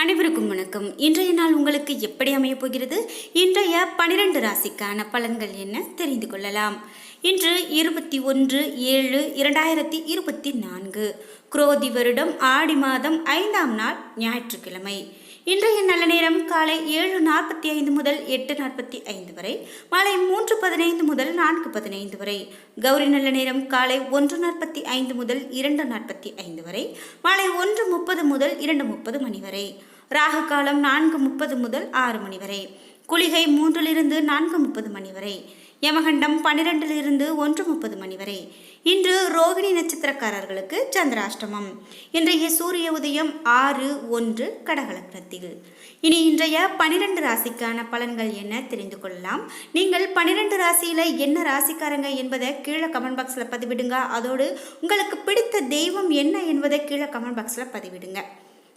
அனைவருக்கும் வணக்கம். இன்றைய நாள் உங்களுக்கு எப்படி அமையப் போகிறது? இன்றைய பனிரெண்டு ராசிக்கான பலன்கள் என்ன? தெரிந்து கொள்ளலாம். இன்று இருபத்தி ஒன்று ஏழு இரண்டாயிரத்தி இருபத்தி நான்கு. குரோதி வருடம் ஆடி மாதம் ஐந்தாம் நாள் ஞாயிற்றுக்கிழமை. இன்றைய நல்ல நேரம் காலை ஏழு நாற்பத்தி ஐந்து முதல் எட்டு நாற்பத்தி ஐந்து வரை மாலை மூன்று பதினைந்து முதல் நான்கு பதினைந்து வரை. கௌரி நல்ல நேரம் காலை ஒன்று நாற்பத்தி ஐந்து முதல் இரண்டு நாற்பத்தி ஐந்து வரை மாலை ஒன்று முப்பது முதல் இரண்டு முப்பது மணி வரை. ராகு காலம் நான்கு முப்பது முதல் ஆறு மணி வரை. குளிகை மூன்றிலிருந்து நான்கு முப்பது மணி வரை. யமகண்டம் பன்னிரெண்டிலிருந்து ஒன்று முப்பது மணி வரை. இன்று ரோகிணி நட்சத்திரக்காரர்களுக்கு சந்திராஷ்டமம். இன்றைய சூரிய உதயம் ஆறு ஒன்று கடகலக்கணத்தில். இனி இன்றைய பனிரெண்டு ராசிக்கான பலன்கள் என்ன தெரிந்து கொள்ளலாம். நீங்கள் பனிரெண்டு ராசியில் என்ன ராசிக்காரங்க என்பதை கீழே கமெண்ட் பாக்ஸில் பதிவிடுங்க. அதோடு உங்களுக்கு பிடித்த தெய்வம் என்ன என்பதை கீழே கமெண்ட் பாக்ஸில் பதிவிடுங்க.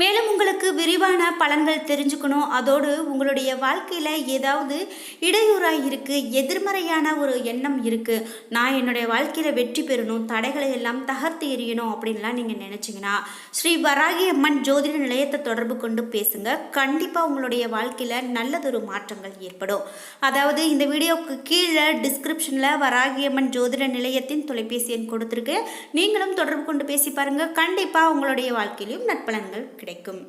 மேலும் உங்களுக்கு விரிவான பலன்கள் தெரிஞ்சுக்கணும். அதோடு உங்களுடைய வாழ்க்கையில் ஏதாவது இடையூறாக இருக்குது எதிர்மறையான ஒரு எண்ணம் இருக்குது நான் என்னுடைய வாழ்க்கையில் வெற்றி பெறணும் தடைகளை எல்லாம் தகர்த்து எறியணும் அப்படின்லாம் நீங்கள் நினச்சிங்கன்னா ஸ்ரீ வராகி அம்மன் ஜோதிட நிலையத்தை தொடர்பு கொண்டு பேசுங்க. கண்டிப்பாக உங்களுடைய வாழ்க்கையில் நல்லதொரு மாற்றங்கள் ஏற்படும். அதாவது இந்த வீடியோவுக்கு கீழே டிஸ்கிரிப்ஷனில் வராகி அம்மன் ஜோதிட நிலையத்தின் தொலைபேசி எண் கொடுத்துருக்கு. நீங்களும் தொடர்பு கொண்டு பேசி பாருங்கள் கண்டிப்பாக உங்களுடைய வாழ்க்கையிலும் நற்பலன்கள் கிடைக்கும்.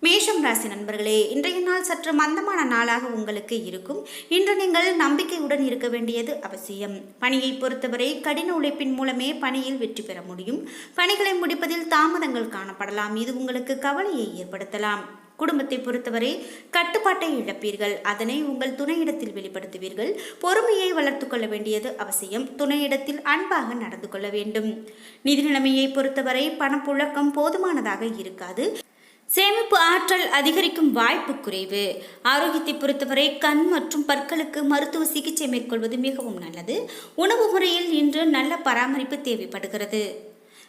மேஷம் ராசி நண்பர்களே இன்றைய நாள் சற்று மந்தமான நாளாக உங்களுக்கு இருக்கும். இன்று நீங்கள் நம்பிக்கையுடன் இருக்க வேண்டியது அவசியம். பணியை பொறுத்தவரை கடின உழைப்பின் மூலமே பணியில் வெற்றி பெற முடியும். பணிகளை முடிப்பதில் தாமதங்கள் காணப்படலாம். இது உங்களுக்கு கவலையை ஏற்படுத்தலாம். குடும்பத்தை பொறுத்தவரை கட்டுப்பாட்டை இழப்பீர்கள். அதனை உங்கள் துணையிடத்தில் வெளிப்படுத்துவீர்கள். பொறுமையை வளர்த்து கொள்ள வேண்டியது அவசியம். துணையிடத்தில் அன்பாக நடந்து கொள்ள வேண்டும். நிதி நிலைமையை பொறுத்தவரை பணப்புழக்கம் போதுமானதாக இருக்காது. சேமிப்பு ஆற்றல் அதிகரிக்கும் வாய்ப்பு குறைவு. ஆரோக்கியத்தை பொறுத்தவரை கண் மற்றும் பற்களுக்கு மருத்துவ சிகிச்சை மேற்கொள்வது மிகவும் நல்லது. உணவு முறையில் இன்று நல்ல பராமரிப்பு தேவைப்படுகிறது.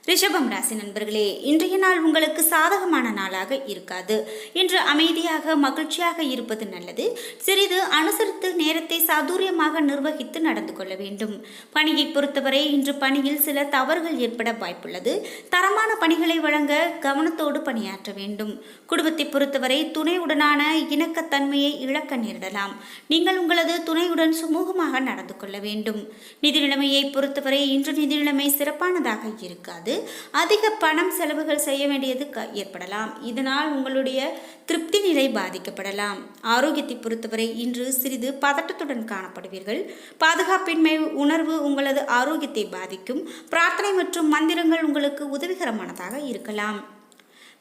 ரிஷபம் ராசி நண்பர்களே இன்றைய நாள் உங்களுக்கு சாதகமான நாளாக இருக்காது. இன்று அமைதியாக மகிழ்ச்சியாக இருப்பது நல்லது. சிறிது அனுசரித்து நேரத்தை சாதுரியமாக நிர்வகித்து நடந்து கொள்ள வேண்டும். பணியை பொறுத்தவரை இன்று பணியில் சில தவறுகள் ஏற்பட வாய்ப்புள்ளது. தரமான பணிகளை வழங்க கவனத்தோடு பணியாற்ற வேண்டும். குடும்பத்தை பொறுத்தவரை துணையுடனான இணக்கத்தன்மையை இழக்க நேரிடலாம். நீங்கள் உங்களது துணையுடன் சுமூகமாக நடந்து கொள்ள வேண்டும். நிதி நிலைமையை பொறுத்தவரை இன்று நிதி நிலைமை சிறப்பானதாக இருக்காது. அதிக பணம் செலவுகள் செய்ய வேண்டியது க- ஏற்படலாம். இதனால் உங்களுடைய திருப்தி நிலை பாதிக்கப்படலாம். ஆரோக்கியத்தை பொறுத்தவரை இன்று சிறிது பதட்டத்துடன் காணப்படுவீர்கள். பாதுகாப்பின்மை உணர்வு உங்களது ஆரோக்கியத்தை பாதிக்கும். பிரார்த்தனை மற்றும் மந்திரங்கள் உங்களுக்கு உதவிகரமானதாக இருக்கலாம்.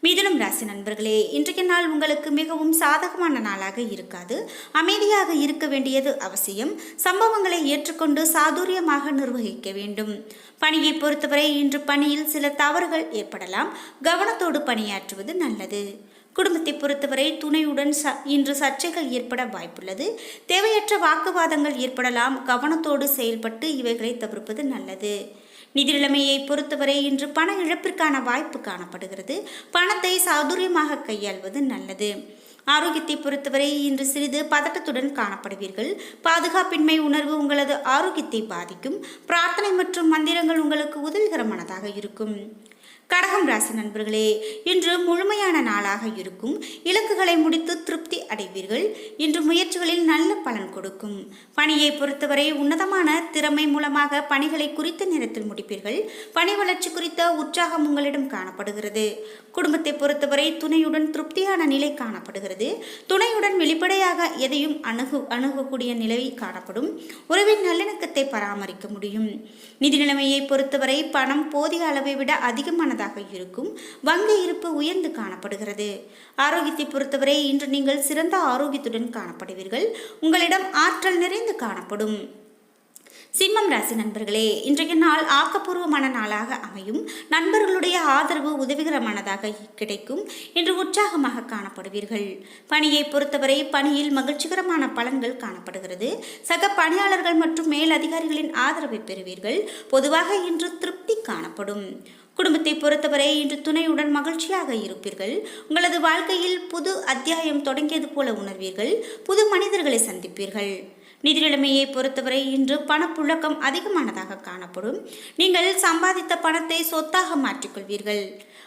மிதுனம் ராசி நண்பர்களே இன்றைய நாள் உங்களுக்கு மிகவும் சாதகமான நாளாக இருக்காது. அமைதியாக இருக்க வேண்டியது அவசியம். சம்பவங்களை ஏற்றுக்கொண்டு சாதுரியமாக நிர்வகிக்க வேண்டும். பணியை பொறுத்தவரை இன்று பணியில் சில தவறுகள் ஏற்படலாம். கவனத்தோடு பணியாற்றுவது நல்லது. குடும்பத்தை பொறுத்தவரை துணையுடன் ச இன்று சர்ச்சைகள் ஏற்பட வாய்ப்புள்ளது. தேவையற்ற வாக்குவாதங்கள் ஏற்படலாம். கவனத்தோடு செயல்பட்டு இவைகளை தவிர்ப்பது நல்லது. நிதி நிலைமையை பொறுத்தவரை இன்று பண இழப்பிற்கான வாய்ப்பு காணப்படுகிறது. பணத்தை சாதுரியமாக கையாள்வது நல்லது. ஆரோக்கியத்தை பொறுத்தவரை இன்று சிறிது பதட்டத்துடன் காணப்படுவீர்கள். பாதுகாப்பின்மை உணர்வு உங்களது ஆரோக்கியத்தை பாதிக்கும். பிரார்த்தனை மற்றும் மந்திரங்கள் உங்களுக்கு உதவிகரமானதாக இருக்கும். கடகம் ராசி நண்பர்களே இன்று முழுமையான நாளாக இருக்கும். இலக்குகளை முடித்து திருப்தி அடைவீர்கள். இன்று முயற்சிகளில் நல்ல பலன் கொடுக்கும். பணியை பொறுத்தவரை உன்னதமான திறமை மூலமாக பணிகளை குறித்த நேரத்தில் முடிப்பீர்கள். பணி வளர்ச்சி குறித்த உற்சாகம் உங்களிடம் காணப்படுகிறது. குடும்பத்தை பொறுத்தவரை துணையுடன் திருப்தியான நிலை காணப்படுகிறது. துணையுடன் வெளிப்படையாக எதையும் அணுகு அணுகக்கூடிய நிலை காணப்படும். உறவின் நல்லிணக்கத்தை பராமரிக்க முடியும். நிதி நிலைமையை பொறுத்தவரை பணம் போதிய அளவை விட சிறப்பானதாக இருக்கும். வங்கி இருப்பு உயர்ந்து காணப்படுகிறது. ஆரோக்கியத்தை பொறுத்தவரை இன்று நீங்கள் சிறந்த ஆரோக்கியத்துடன் காணப்படுவீர்கள். உங்களிடம் ஆற்றல் நிறைந்து காணப்படும். சிம்மம் ராசி நண்பர்களே இன்றைய நாள் ஆக்கப்பூர்வமான நாளாக அமையும். நண்பர்களுடைய ஆதரவு உதவிகரமானதாக கிடைக்கும். இன்று உற்சாகமாக காணப்படுவீர்கள். பணியை பொறுத்தவரை பணியில் மகிழ்ச்சிகரமான பலன்கள் காணப்படுகிறது. சக பணியாளர்கள் மற்றும் மேல் அதிகாரிகளின் ஆதரவை பெறுவீர்கள். பொதுவாக இன்று திருப்தி காணப்படும். குடும்பத்தை பொறுத்தவரை இன்று துணையுடன் மகிழ்ச்சியாக இருப்பீர்கள். உங்களது வாழ்க்கையில் புது அத்தியாயம் தொடங்கியது போல உணர்வீர்கள். புது மனிதர்களை சந்திப்பீர்கள். நிதிநிலைமையை பொறுத்தவரை இன்று பணப்புழக்கம் அதிகமானதாக காணப்படும். நீங்கள் சம்பாதித்த பணத்தை சொத்தாக மாற்றிக்கொள்வீர்கள்.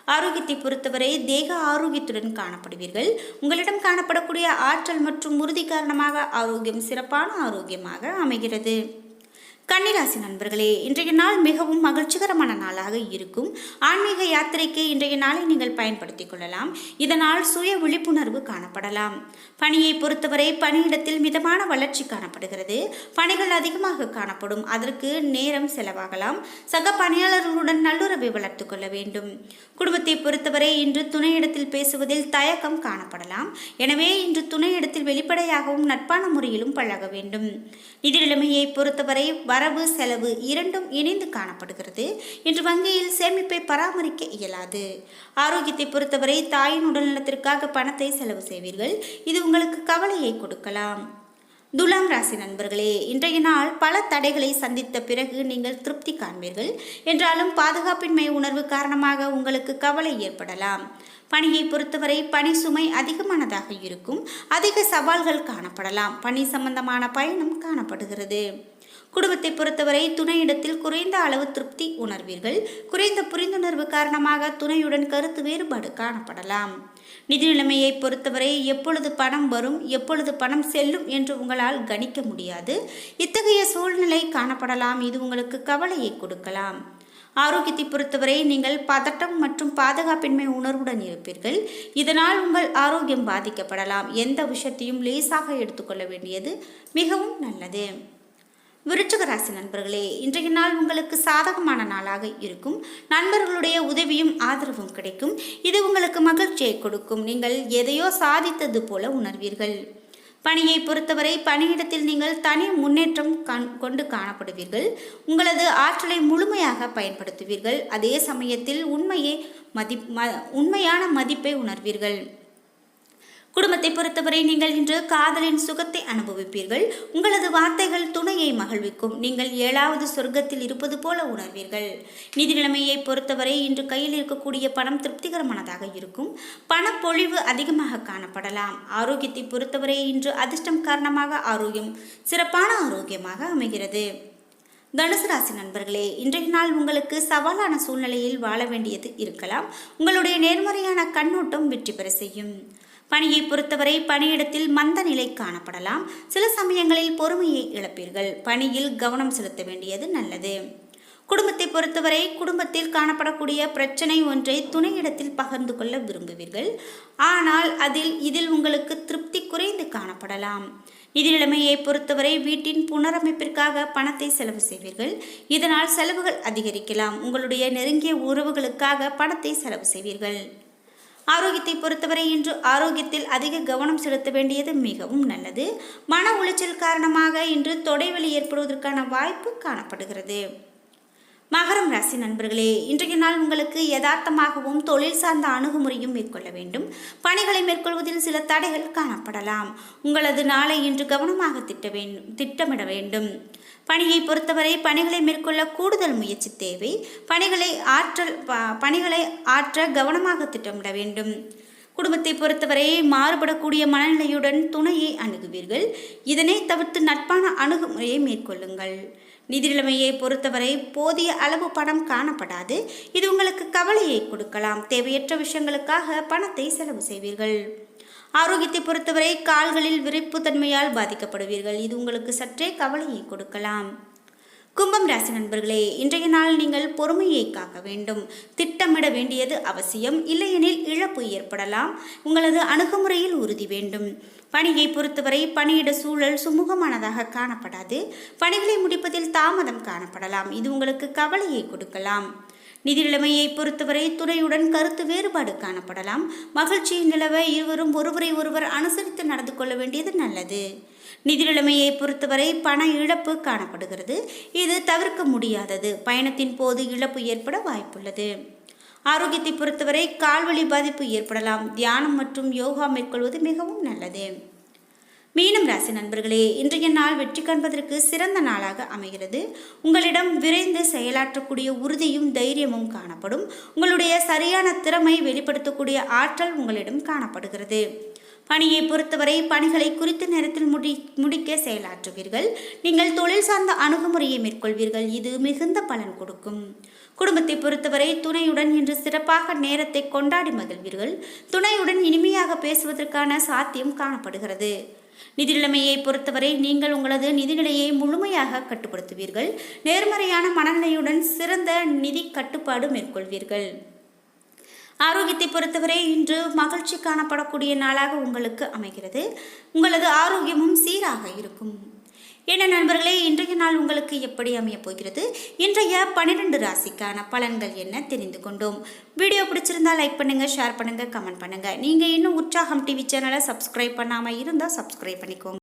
ஆரோக்கியத்தை பொறுத்தவரை தேக ஆரோக்கியத்துடன் காணப்படுவீர்கள். உங்களிடம் காணப்படக்கூடிய ஆற்றல் மற்றும் உறுதி காரணமாக ஆரோக்கியம் சிறப்பான ஆரோக்கியமாக அமைகிறது. கன்னிராசி நண்பர்களே இன்றைய நாள் மிகவும் மகிழ்ச்சிகரமான நாளாக இருக்கும். ஆன்மீக யாத்திரைக்கு இன்றைய நாளை நீங்கள் பயன்படுத்திக் கொள்ளலாம். இதனால் சுய விழிப்புணர்வு காணப்படலாம். பணியை பொறுத்தவரை பணியிடத்தில் மிதமான வளர்ச்சி காணப்படுகிறது. பணிகள் அதிகமாக காணப்படும். அதற்கு நேரம் செலவாகலாம். சக பணியாளர்களுடன் நல்லுறவை வளர்த்து கொள்ள வேண்டும். குடும்பத்தை பொறுத்தவரை இன்று துணையிடத்தில் பேசுவதில் தயக்கம் காணப்படலாம். எனவே இன்று துணையிடத்தில் வெளிப்படையாகவும் நட்பான முறையிலும் பழக வேண்டும். நிதி நிலைமையை பொறுத்தவரை வரவு செலவு இரண்டும் இணைந்து காணப்படுகிறது. இன்று வங்கியில் சேமிப்பை பராமரிக்க இயலாது. ஆரோக்கியத்தை பொறுத்தவரை தாயின் உடல்நலத்திற்காக பணத்தை செலவு செய்வீர்கள். இது உங்களுக்கு கவலையை கொடுக்கலாம். துலாம் ராசி நண்பர்களே இன்றைய நாள் பல தடைகளை சந்தித்த பிறகு நீங்கள் திருப்தி காண்பீர்கள். என்றாலும் பாதுகாப்பின்மை உணர்வு காரணமாக உங்களுக்கு கவலை ஏற்படலாம். பணியை பொறுத்தவரை பணி சுமை அதிகமானதாக இருக்கும். அதிக சவால்கள் காணப்படலாம். பணி சம்பந்தமான பயணம் காணப்படுகிறது. குடும்பத்தை பொறுத்தவரை துணையிடத்தில் குறைந்த அளவு திருப்தி உணர்வீர்கள். குறைந்த புரிந்துணர்வு காரணமாக துணையுடன் கருத்து வேறுபாடு காணப்படலாம். நிதி நிலைமையை பொறுத்தவரை எப்பொழுது பணம் வரும் எப்பொழுது பணம் செல்லும் என்று உங்களால் கணிக்க முடியாது. இத்தகைய சூழ்நிலை காணப்படலாம். இது உங்களுக்கு கவலையை கொடுக்கலாம். ஆரோக்கியத்தை பொறுத்தவரை நீங்கள் பதட்டம் மற்றும் பாதுகாப்பின்மை உணர்வுடன் இருப்பீர்கள். இதனால் உங்கள் ஆரோக்கியம் பாதிக்கப்படலாம். எந்த விஷயத்தையும் லேசாக எடுத்துக்கொள்ள வேண்டியது மிகவும் நல்லது. விருச்சக ராசி நண்பர்களே இன்றைய நாள் உங்களுக்கு சாதகமான நாளாக இருக்கும். நண்பர்களுடைய உதவியும் ஆதரவும் கிடைக்கும். இது உங்களுக்கு மகிழ்ச்சியை கொடுக்கும். நீங்கள் எதையோ சாதித்தது போல உணர்வீர்கள். பணியை பொறுத்தவரை பணியிடத்தில் நீங்கள் தனி முன்னேற்றம் கண் கொண்டு காணப்படுவீர்கள். உங்களது ஆற்றலை முழுமையாக பயன்படுத்துவீர்கள். அதே சமயத்தில் உண்மையை மதி உண்மையான மதிப்பை உணர்வீர்கள். குடும்பத்தை பொறுத்தவரை நீங்கள் இன்று காதலின் சுகத்தை அனுபவிப்பீர்கள். உங்களது வார்த்தைகள் துணையை மகிழ்விக்கும். நீங்கள் ஏழாவது சொர்க்கத்தில் இருப்பது போல உணர்வீர்கள். நிதி நிலைமையை பொறுத்தவரை இன்று கையில் இருக்கக்கூடிய பணம் திருப்திகரமானதாக இருக்கும். பணப்பொழிவு அதிகமாக காணப்படலாம். ஆரோக்கியத்தை பொறுத்தவரை இன்று அதிர்ஷ்டம் காரணமாக ஆரோக்கியம் சிறப்பான ஆரோக்கியமாக அமைகிறது. தனுசு ராசி நண்பர்களே இன்றைய நாள் உங்களுக்கு சவாலான சூழ்நிலையில் வாழ வேண்டியது இருக்கலாம். உங்களுடைய நேர்மறையான கண்ணோட்டம் வெற்றி பெற செய்யும். பணியை பொறுத்தவரை பணியிடத்தில் மந்த நிலை காணப்படலாம். சில சமயங்களில் பொறுமையை இழப்பீர்கள். பணியில் கவனம் செலுத்த வேண்டியது நல்லது. குடும்பத்தை பொறுத்தவரை குடும்பத்தில் காணப்படக்கூடிய பிரச்சனை ஒன்றை துணையிடத்தில் பகிர்ந்து கொள்ள விரும்புவீர்கள். ஆனால் அதில் இதில் உங்களுக்கு திருப்தி குறைந்து காணப்படலாம். நிதி நிலைமையை பொறுத்தவரை வீட்டின் புனரமைப்பிற்காக பணத்தை செலவு செய்வீர்கள். இதனால் செலவுகள் அதிகரிக்கலாம். உங்களுடைய நெருங்கிய உறவுகளுக்காக பணத்தை செலவு செய்வீர்கள். ஆரோக்கியத்தை பொறுத்தவரை இன்று ஆரோக்கியத்தில் அதிக கவனம் செலுத்த வேண்டியது மிகவும் நல்லது. மன உளைச்சல் காரணமாக இன்று தொடைவலி ஏற்படுவதற்கான வாய்ப்பு காணப்படுகிறது. மகரம் ராசி நண்பர்களே இன்றைய நாள் உங்களுக்கு யதார்த்தமாகவும் தொழில் சார்ந்த அணுகுமுறையும் மேற்கொள்ள வேண்டும். பணிகளை மேற்கொள்வதில் சில தடைகள் காணப்படலாம். உங்களது நாளை இன்று கவனமாக திட்ட வேண்டும் திட்டமிட வேண்டும். பணியை பொறுத்தவரை பணிகளை மேற்கொள்ள கூடுதல் முயற்சி தேவை. பணிகளை ஆற்றல் பணிகளை ஆற்ற கவனமாக திட்டமிட வேண்டும். குடும்பத்தை பொறுத்தவரை மாறுபடக்கூடிய மனநிலையுடன் துணையை அணுகுவீர்கள். இதனை தவிர்த்து நட்பான அணுகுமுறையை மேற்கொள்ளுங்கள். நிதி நிலைமையை பொறுத்தவரை போதிய அளவு பணம் காணப்படாது. இது உங்களுக்கு கவலையை கொடுக்கலாம். தேவையற்ற விஷயங்களுக்காக பணத்தை செலவு செய்வீர்கள். ஆரோக்கியத்தை பொறுத்தவரை கால்களில் விரைப்புத்தன்மையால் பாதிக்கப்படுவீர்கள். இது உங்களுக்கு சற்றே கவலையை கொடுக்கலாம். கும்பம் ராசி நண்பர்களே இன்றைய நாள் நீங்கள் பொறுமையை காக்க வேண்டும். திட்டமிட வேண்டியது அவசியம். இல்லையெனில் இழப்பு ஏற்படலாம். உங்களது அணுகுமுறையில் உறுதி வேண்டும். பணியை பொறுத்தவரை பணியிட சூழல் சுமூகமானதாக காணப்படாது. பணிகளை முடிப்பதில் தாமதம் காணப்படலாம். இது உங்களுக்கு கவலையை கொடுக்கலாம். நிதி நிலைமையை பொறுத்தவரை துணையுடன் கருத்து வேறுபாடு காணப்படலாம். மகிழ்ச்சியின் நிலவை இருவரும் ஒருவரை ஒருவர் அனுசரித்து நடந்து கொள்ள வேண்டியது நல்லது. நிதி நிலைமையை பொறுத்தவரை பண இழப்பு காணப்படுகிறது. இது தவிர்க்க முடியாதது. பயணத்தின் போது இழப்பு ஏற்பட வாய்ப்புள்ளது. ஆரோக்கியத்தை பொறுத்தவரை கால்வழி பாதிப்பு ஏற்படலாம். தியானம் மற்றும் யோகா மேற்கொள்வது மிகவும் நல்லது. மீனம் ராசி நண்பர்களே இன்றைய நாள் வெற்றி காண்பதற்கு சிறந்த நாளாக அமைகிறது. உங்களிடம் விரைந்து செயலாற்றக்கூடிய உறுதியும் தைரியமும் காணப்படும். உங்களுடைய சரியான திறமை வெளிப்படுத்தக்கூடிய ஆற்றல் உங்களிடம் காணப்படுகிறது. பணியை பொறுத்தவரை பணிகளை குறித்த நேரத்தில் முடி முடிக்க செயலாற்றுவீர்கள். நீங்கள் தொழில் சார்ந்த அணுகுமுறையை மேற்கொள்வீர்கள். இது மிகுந்த பலன் கொடுக்கும். குடும்பத்தை பொறுத்தவரை துணையுடன் இன்று சிறப்பாக நேரத்தை கொண்டாடி மகிழ்வீர்கள். துணையுடன் இனிமையாக பேசுவதற்கான சாத்தியம் காணப்படுகிறது. நிதி நிலைமையை பொறுத்தவரை நீங்கள் உங்களது நிதிநிலையை முழுமையாக கட்டுப்படுத்துவீர்கள். நேர்மறையான மனநிலையுடன் சிறந்த நிதி கட்டுப்பாடு மேற்கொள்வீர்கள். ஆரோக்கியத்தை பொறுத்தவரை இன்று மகிழ்ச்சி காணப்படக்கூடிய நாளாக உங்களுக்கு அமைகிறது. உங்களது ஆரோக்கியமும் சீராக இருக்கும். என்ன நண்பர்களே இன்றைய நாள் உங்களுக்கு எப்படி அமையப் போகிறது? இன்றைய பன்னிரெண்டு ராசிக்கான பலன்கள் என்ன தெரிந்து கொண்டோம். வீடியோ பிடிச்சிருந்தா லைக் பண்ணுங்க ஷேர் பண்ணுங்க கமெண்ட் பண்ணுங்க. நீங்க இன்னும் உற்சாகம் டிவி சேனலை சப்ஸ்கிரைப் பண்ணாமல் இருந்தால் சப்ஸ்கிரைப் பண்ணிக்கோங்க.